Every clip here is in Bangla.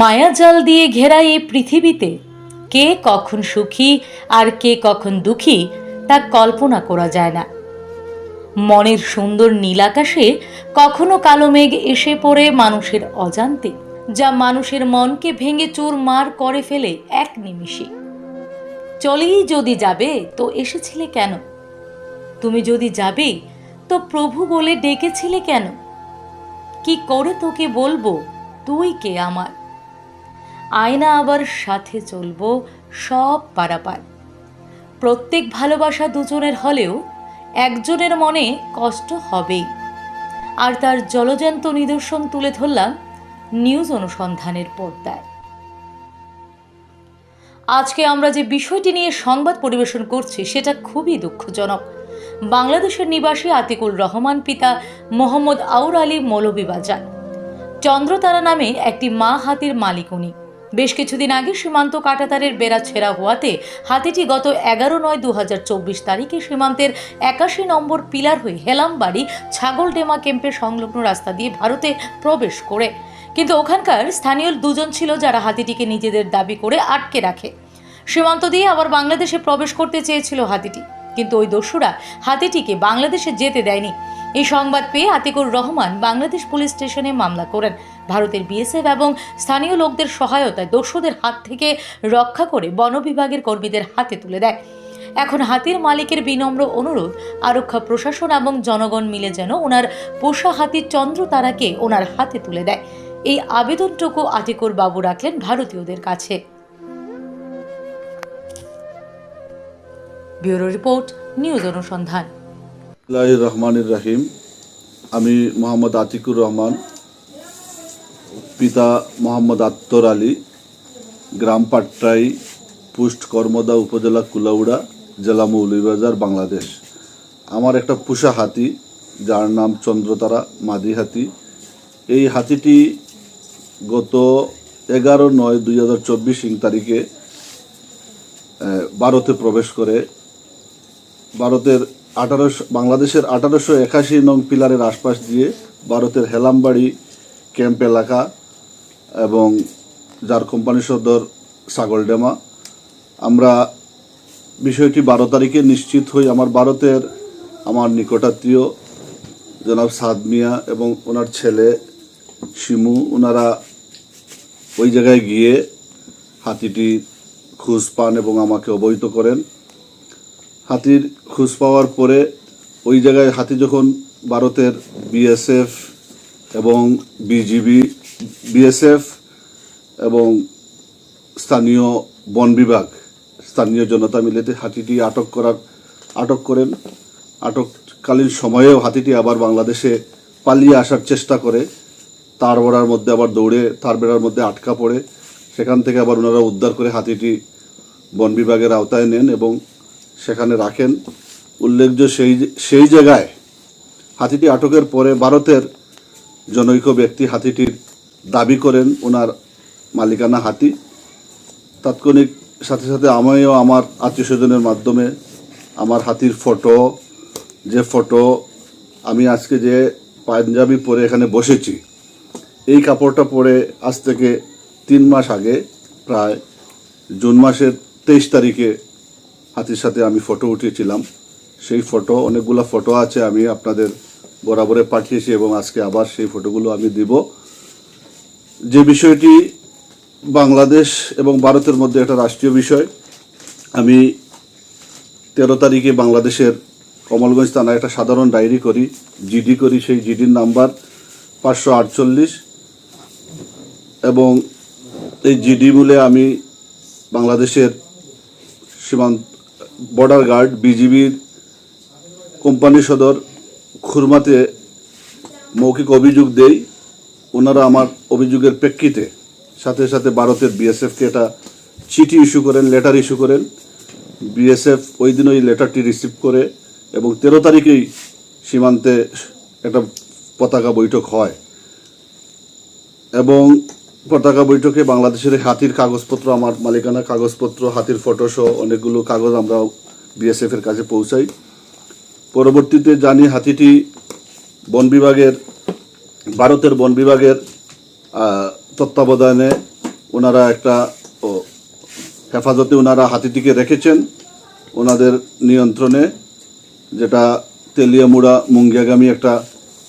মায়াজাল দিয়ে ঘেরা এই পৃথিবীতে কে কখন সুখী আর কে কখন দুঃখী তা কল্পনা করা যায় না। মনের সুন্দর নীলাকাশে কখনো কালো মেঘ এসে পড়ে মানুষের অজান্তে, যা মানুষের মনকে ভেঙে চোর মার করে ফেলে এক নিমিষে। চলেই যদি যাবে, তো এসেছিলে কেন? তুমি যদি যাবে, তো প্রভু বলে ডেকেছিলে কেন? কি করে তোকে বলব? তুই কে আমার? আয়না আবার সাথে চলবো সব পারাপার। প্রত্যেক ভালোবাসা দুজনের হলেও একজনের মনে কষ্ট হবেই। আর তার জলজ্যান্ত নিদর্শন তুলে ধরলাম নিউজ অনুসন্ধানের পর্দায়। আজকে আমরা যে বিষয়টি নিয়ে সংবাদ পরিবেশন করছি, সেটা খুবই দুঃখজনক। বাংলাদেশের নিবাসী আতিকুল রহমান পিতা মোহাম্মদ আউর আলী মৌলভীবাজার। চন্দ্রতারা নামে একটি মা হাতির মালিক উনি। বেশ কিছুদিন আগে সীমান্ত কাটাতারের বেড়া ছেঁড়া হওয়াতে হাতিটি গত এগারো নয় দু তারিখে সীমান্তের একাশি নম্বর পিলার হয়ে হেলামবাড়ি ছাগলডেমা ক্যাম্পের সংলগ্ন রাস্তা দিয়ে ভারতে প্রবেশ করে। কিন্তু ওখানকার স্থানীয় দুজন ছিল যারা হাতিটিকে নিজেদের দাবি করে আটকে রাখে। সীমান্ত দিয়ে আবার বাংলাদেশে প্রবেশ করতে চেয়েছিল হাতিটি। কিন্তু ওই দস্যুরা হাতিটিকে বাংলাদেশে যেতে দেয়নি। এই সংবাদ পেয়ে আতিকুর রহমান বাংলাদেশ পুলিশ স্টেশনে মামলা করেন। ভারতের বিএসএফ এবং স্থানীয় লোকদের সহায়তায় দস্যুদের হাত থেকে রক্ষা করে বন বিভাগের কর্মীদের হাতে তুলে দেয়। এখন হাতির মালিকের বিনম্র অনুরোধ, আরক্ষা প্রশাসন এবং জনগণ মিলে যেন ওনার পোষা হাতি চন্দ্র তারাকে ওনার হাতে তুলে দেয়। এই আবেদনটুকু আতিকুর বাবু রাখলেন ভারতীয়দের কাছে। ব্যুরো রিপোর্ট, নিউজ অনুসন্ধান। রহমানুর রাহিম। আমি মোহাম্মদ আতিকুর রহমান পিতা মোহাম্মদ আত্তর আলী, গ্রাম পাট্টাই, পুষ্ট কর্মদা উপজেলা কুলাউড়া, জেলা মৌলভীবাজার, বাংলাদেশ। আমার একটা পুষা হাতি, যার নাম চন্দ্রতারা মাদি হাতি। এই হাতিটি গত এগারো নয় দুই হাজার চব্বিশ ইং তারিখে ভারতে প্রবেশ করে। ভারতের আঠারোশো, বাংলাদেশের আঠারোশো একাশি নং পিলারের আশপাশ দিয়ে ভারতের হেলামবাড়ি ক্যাম্প এলাকা এবং যার কোম্পানি সদর সাগরডেমা আমরা বিষয়টি বারো তারিখে নিশ্চিত হই। আমার ভারতের আমার নিকটাত্মীয় জনাব সাদ মিয়া এবং ওনার ছেলে শিমু, ওনারা ওই জায়গায় গিয়ে হাতিটি খোঁজ পান এবং আমাকে অবহিত করেন। হাতির খোঁজ পাওয়ার পরে ওই জায়গায় হাতি যখন ভারতের বিএসএফ এবং বিজিবি বিএসএফ এবং স্থানীয় বন বিভাগ, স্থানীয় জনতা মিলে হাতিটি আটক করার, আটক করেন। আটককালীন সময়েও হাতিটি আবার বাংলাদেশে পালিয়ে আসার চেষ্টা করে। তার বেড়ার মধ্যে আবার দৌড়ে, তার বেড়ার মধ্যে আটকা পড়ে। সেখান থেকে আবার ওনারা উদ্ধার করে হাতিটি বন বিভাগের আওতায় নেন এবং সেখানে রাখেন। উল্লেখ্য সেই সেই জায়গায় হাতিটি আটকের পরে ভারতের জনৈক ব্যক্তি হাতিটির দাবি করেন ওনার মালিকানা হাতি। তাৎক্ষণিক সাথে সাথে আমিও আমার আত্মীয় স্বজনের মাধ্যমে আমার হাতির ফটো, যে ফটো আমি আজকে যে পাঞ্জাবি পরে এখানে বসেছি, এই কাপড়টা পরে আজ থেকে তিন মাস আগে, প্রায় জুন মাসের তেইশ তারিখে হাতির সাথে আমি ফটো উঠিয়েছিলাম সেই ফটো, অনেকগুলো ফটো আছে আমি আপনাদের বরাবরে পাঠিয়েছি এবং আজকে আবার সেই ফটোগুলো আমি দিব। যে বিষয়টি বাংলাদেশ এবং ভারতের মধ্যে একটা রাষ্ট্রীয় বিষয়, আমি তেরো তারিখে বাংলাদেশের কমলগঞ্জ থানায় একটা সাধারণ ডায়েরি করি, জিডি করি, সেই জিডির নাম্বার পাঁচশো আটচল্লিশ এবং এই জিডি মূলে আমি বাংলাদেশের সীমান্ত বর্ডার গার্ড বিজিবির কোম্পানি সদর খুরমাতে মৌখিক অভিযোগ দেই। ওনারা আমার অভিযোগের প্রেক্ষিতে সাথে সাথে ভারতের বিএসএফকে একটা চিঠি ইস্যু করেন, লেটার ইস্যু করেন। বিএসএফ ওই দিন ওই লেটারটি রিসিভ করে এবং তেরো তারিখেই সীমান্তে একটা পতাকা বৈঠক হয়। এবং পতাকা বৈঠকে বাংলাদেশের হাতির কাগজপত্র, আমার মালিকানা কাগজপত্র, হাতির ফটো সহ অনেকগুলো কাগজ আমরা বিএসএফ এর কাছে পৌঁছাই। পরবর্তীতে জানি হাতিটি বন বিভাগের ভারতের বন বিভাগের তত্ত্বাবধানে ওনারা একটা হেফাজতে ওনারা হাতিটিকে রেখেছেন। ওনাদের নিয়ন্ত্রণে যেটা তেলিয়ামুড়া মুঙ্গিয়াগামী একটা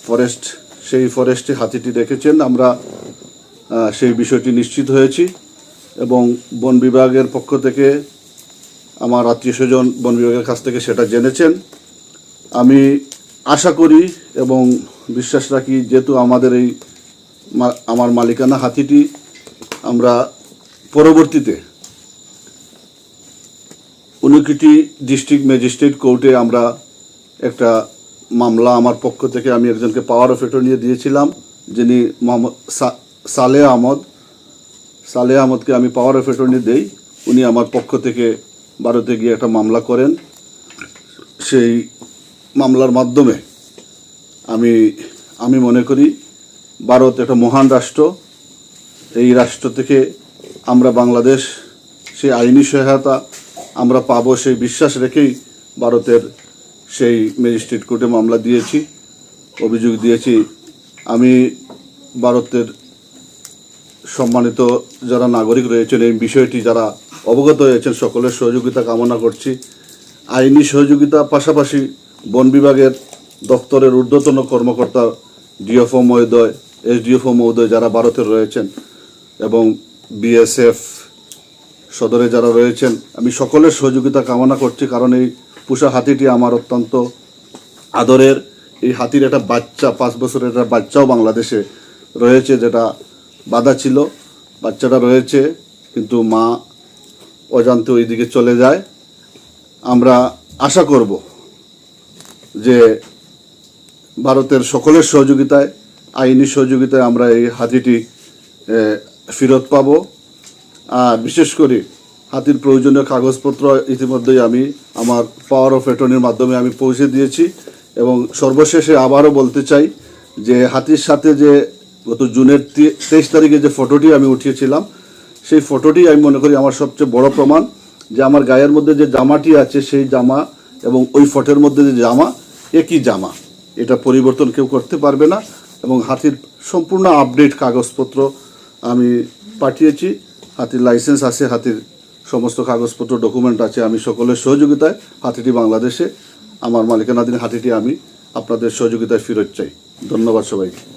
ফরেস্ট, সেই ফরেস্টে হাতিটি রেখেছেন। আমরা সেই বিষয়টি নিশ্চিত হয়েছি এবং বন বিভাগের পক্ষ থেকে আমার আত্মীয় স্বজন বন বিভাগের কাছ থেকে সেটা জেনেছেন। আমি আশা করি এবং বিশ্বাস রাখি, যেহেতু আমাদের এই আমার মালিকানা হাতিটি আমরা পরবর্তীতে উনকিটি ডিস্ট্রিক্ট ম্যাজিস্ট্রেট কোর্টে আমরা একটা মামলা আমার পক্ষ থেকে আমি একজনকে পাওয়ার অফ অ্যাটর্নি দিয়েছিলাম, যিনি মোহাম্মদ সা- সালেহ আহমদ। সালে আহমদকে আমি পাওয়ার অফ অ্যাটর্নি দেই, উনি আমার পক্ষ থেকে ভারতে গিয়ে একটা মামলা করেন। সেই মামলার মাধ্যমে আমি আমি মনে করি ভারত একটা মহান রাষ্ট্র। এই রাষ্ট্র থেকে আমরা বাংলাদেশ, সেই আইনি সহায়তা আমরা পাবো সেই বিশ্বাস রেখেই ভারতের সেই ম্যাজিস্ট্রেট কোর্টে মামলা দিয়েছি, অভিযোগ দিয়েছি। আমি ভারতের সম্মানিত যারা নাগরিক রয়েছেন, এই বিষয়টি যারা অবগত হয়েছেন সকলের সহযোগিতা কামনা করছি। আইনি সহযোগিতা পাশাপাশি বন বিভাগের দপ্তরের ঊর্ধ্বতন কর্মকর্তা ডিএফও মহোদয়, এসডিএফও মহোদয় যারা ভারতের রয়েছেন এবং বিএসএফ সদরে যারা রয়েছেন, আমি সকলের সহযোগিতা কামনা করছি কারণ এই পুষা হাতিটি আমার অত্যন্ত আদরের। এই হাতির একটা বাচ্চা, পাঁচ বছরের একটা বাচ্চাও বাংলাদেশে রয়েছে যেটা বাধা ছিল। বাচ্চাটা রয়েছে, কিন্তু মা অজান্তে ওইদিকে চলে যায়। আমরা আশা করব যে ভারতের সকলের সহযোগিতায়, আইনি সহযোগিতায় আমরা এই হাতিটি ফেরত পাব। আর বিশেষ করে হাতির প্রয়োজনীয় কাগজপত্র ইতিমধ্যেই আমি, আমার পাওয়ার অফ অ্যাটর্নির মাধ্যমে আমি পৌঁছে দিয়েছি এবং সর্বশেষে আবারও বলতে চাই যে হাতির সাথে যে গত জুনের তেইশ তারিখে যে ফটোটি আমি উঠিয়েছিলাম, সেই ফটোটি আমি মনে করি আমার সবচেয়ে বড় প্রমাণ যে আমার গায়ের মধ্যে যে জামাটি আছে, সেই জামা এবং ওই ফটোর মধ্যে যে জামা একই জামা। এটা পরিবর্তন কেউ করতে পারবে না এবং হাতির সম্পূর্ণ আপডেট কাগজপত্র আমি পাঠিয়েছি। হাতির লাইসেন্স আছে, হাতির সমস্ত কাগজপত্র, ডকুমেন্ট আছে আমি সকলের সহযোগিতায় হাতিটি বাংলাদেশে। আমার মালিকানাধীন হাতিটি আমি আপনাদের সহযোগিতায় ফেরত চাই। ধন্যবাদ সবাইকে।